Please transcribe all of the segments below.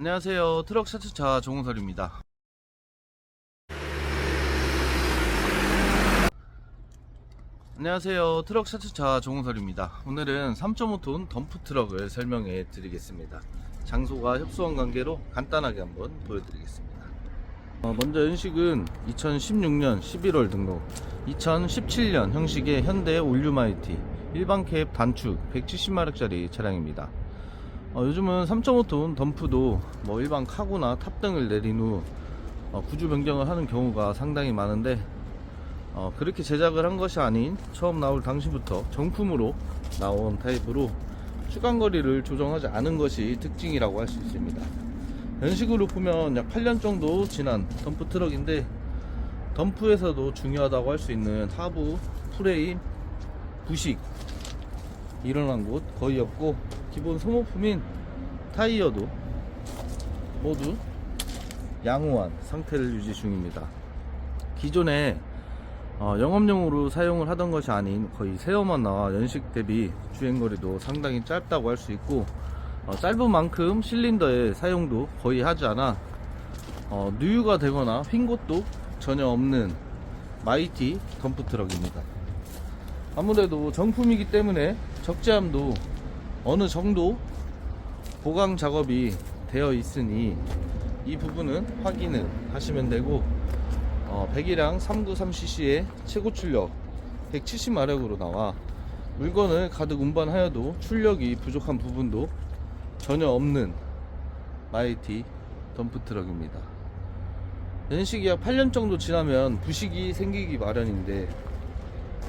안녕하세요. 트럭 세차차 정우설입니다. 안녕하세요. 트럭 세차차 정우설입니다. 오늘은 3.5톤 덤프 트럭을 설명해 드리겠습니다. 장소가 협소한 관계로 간단하게 한번 보여드리겠습니다. 어, 먼저 연식은 2016년 11월 등록, 2017년 형식의 현대 올류마이티 일반 캡 단축 170마력짜리 차량입니다. 어, 요즘은 3.5톤 덤프도 뭐 일반 카고나 탑 등을 내린 후 어, 구조 변경을 하는 경우가 상당히 많은데 어, 그렇게 제작을 한 것이 아닌 처음 나올 당시부터 정품으로 나온 타입으로 주간거리를 조정하지 않은 것이 특징이라고 할 수 있습니다. 연식으로 보면 약 8년 정도 지난 덤프 트럭인데 덤프에서도 중요하다고 할 수 있는 하부 프레임 부식 일어난 곳 거의 없고 기본 소모품인 타이어도 모두 양호한 상태를 유지 중입니다. 기존에 어, 영업용으로 사용을 하던 것이 아닌 거의 새어만 나와 연식 대비 주행거리도 상당히 짧다고 할 수 있고 어, 짧은 만큼 실린더의 사용도 거의 하지 않아 어, 누유가 되거나 휜 곳도 전혀 없는 마이티 덤프 트럭입니다. 아무래도 정품이기 때문에 적재함도 어느 정도 보강 작업이 되어 있으니 이 부분은 확인을 하시면 되고 어, 배기량 393cc의 최고 출력 170마력으로 나와 물건을 가득 운반하여도 출력이 부족한 부분도 전혀 없는 마이티 덤프 트럭입니다. 연식이 약 8년 정도 지나면 부식이 생기기 마련인데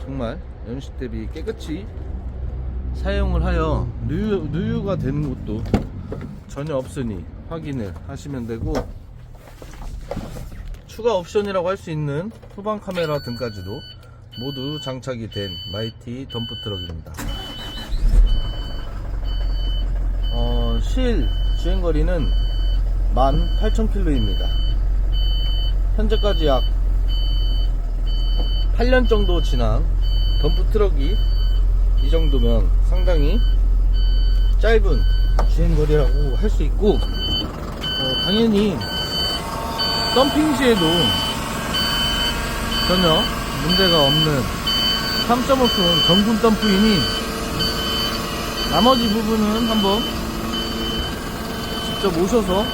정말 연식 대비 깨끗이 사용을 하여 누유, 누유가 되는 곳도 전혀 없으니 확인을 하시면 되고 추가 옵션이라고 할 수 있는 후방 카메라 등까지도 모두 장착이 된 마이티 덤프 트럭입니다. 어, 실 주행거리는 18,000km입니다. 현재까지 약 8년 정도 지난 덤프 트럭이 이 정도면 상당히 짧은 주행거리라고 할 수 있고 어, 당연히 덤핑 시에도 전혀 문제가 없는 3.5톤 정품 덤프이니 나머지 부분은 한번 직접 오셔서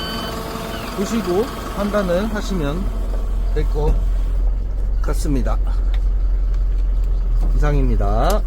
보시고 판단을 하시면 될 것 같습니다. 이상입니다.